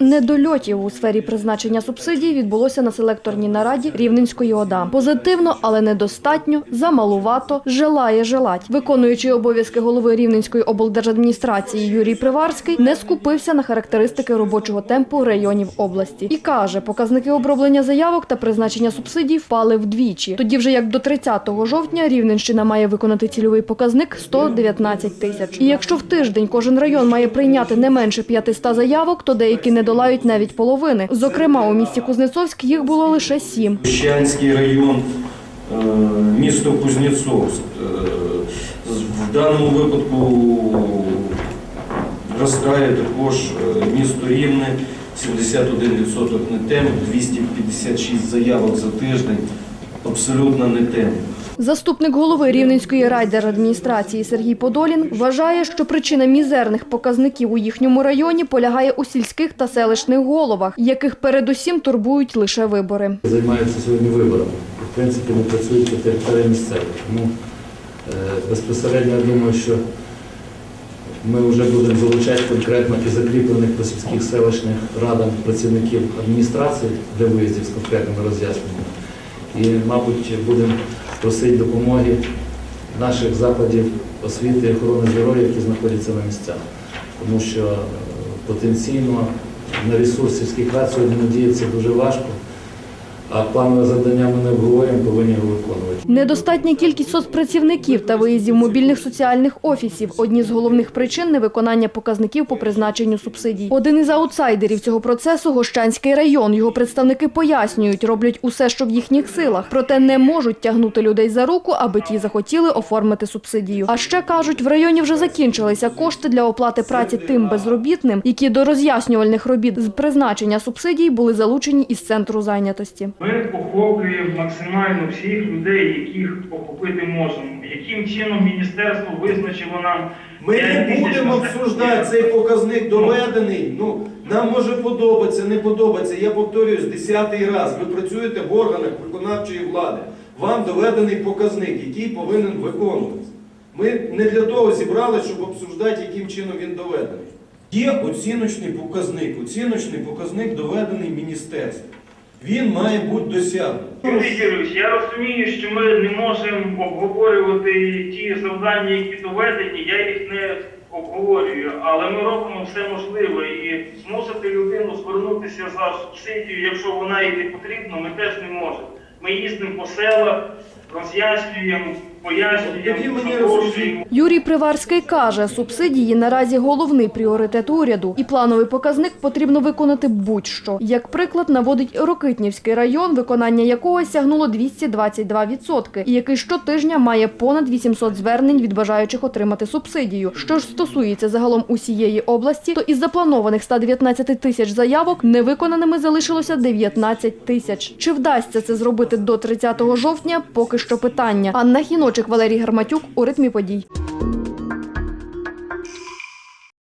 Недольотів у сфері призначення субсидій відбулося на селекторній нараді Рівненської ОДА. Позитивно, але недостатньо, замалувато, желає желать. Виконуючий обов'язки голови Рівненської облдержадміністрації Юрій Приварський не скупився на характеристики робочого темпу районів області і каже, показники оброблення заявок та призначення субсидій впали вдвічі. Тоді вже як до 30 жовтня Рівненщина має виконати цільовий показник 119 тисяч. І якщо в тиждень кожен район має прийняти не менше 500 заявок, то деякі не долають навіть половини. Зокрема, у місті Кузнецовськ їх було лише сім. Щанський район, е, місто Кузнєцовськ. Е, В даному випадку зростає також е, місто Рівне, 71% не тем, 256 заявок за тиждень, абсолютно не тем. Заступник голови Рівненської райдержадміністрації Сергій Подолін вважає, що причина мізерних показників у їхньому районі полягає у сільських та селищних головах, яких передусім турбують лише вибори. займаються сьогодні виборами. В принципі, не працюють по території місцевих. Тому е, безпосередньо я думаю, що ми вже будемо залучати конкретно і закріплених по сільських селищних радах працівників адміністрації для виїздів з конкретними роз'ясненнями. І, мабуть, будемо просити допомоги наших закладів освіти і охорони здоров'я, які знаходяться на місцях. Тому що е, потенційно на ресурс сільських рад сьогодні надіятися дуже важко. А планове завдання ми не обговорюємо, повинні його виконувати. Недостатня кількість соцпрацівників та виїздів мобільних соціальних офісів – одні з головних причин невиконання показників по призначенню субсидій. Один із аутсайдерів цього процесу – Гощанський район. Його представники пояснюють, роблять усе, що в їхніх силах, проте не можуть тягнути людей за руку, аби ті захотіли оформити субсидію. А ще кажуть, в районі вже закінчилися кошти для оплати праці тим безробітним, які до роз'яснювальних робіт з призначення субсидій були залучені із центру зайнятості. Ми охоплюємо максимально всіх людей, яких охопити можемо. Яким чином міністерство визначило нам Ми не будемо обсуждати цей показник доведений. Ну нам може подобатися, не подобається. Я повторююсь десятий раз. Ви працюєте в органах виконавчої влади. Вам доведений показник, який повинен виконуватися. Ми не для того зібрали, щоб обсуждати, яким чином він доведений. Є оціночний показник. Оціночний показник доведений міністерством. Він має бути Юрійович, я розумію, що ми не можемо обговорювати ті завдання, які доведені, я їх не обговорюю, але ми робимо все можливе і змусити людину звернутися за субсидію, якщо вона їй не потрібна, ми теж не можемо. Ми їздимо по селах, роз'яснюємо, Тоді пояснюємо, запрошуємо. Юрій Приварський каже, субсидії наразі головний пріоритет уряду, і плановий показник потрібно виконати будь-що. Як приклад наводить Рокитнівський район, виконання якого сягнуло 222%, і який щотижня має понад 800 звернень від бажаючих отримати субсидію. Що ж стосується загалом усієї області, то із запланованих 119 тисяч заявок невиконаними залишилося 19 тисяч. Чи вдасться це зробити до 30 жовтня? Поки що питання. Анна Хіночик, Валерій Гарматюк у ритмі подій.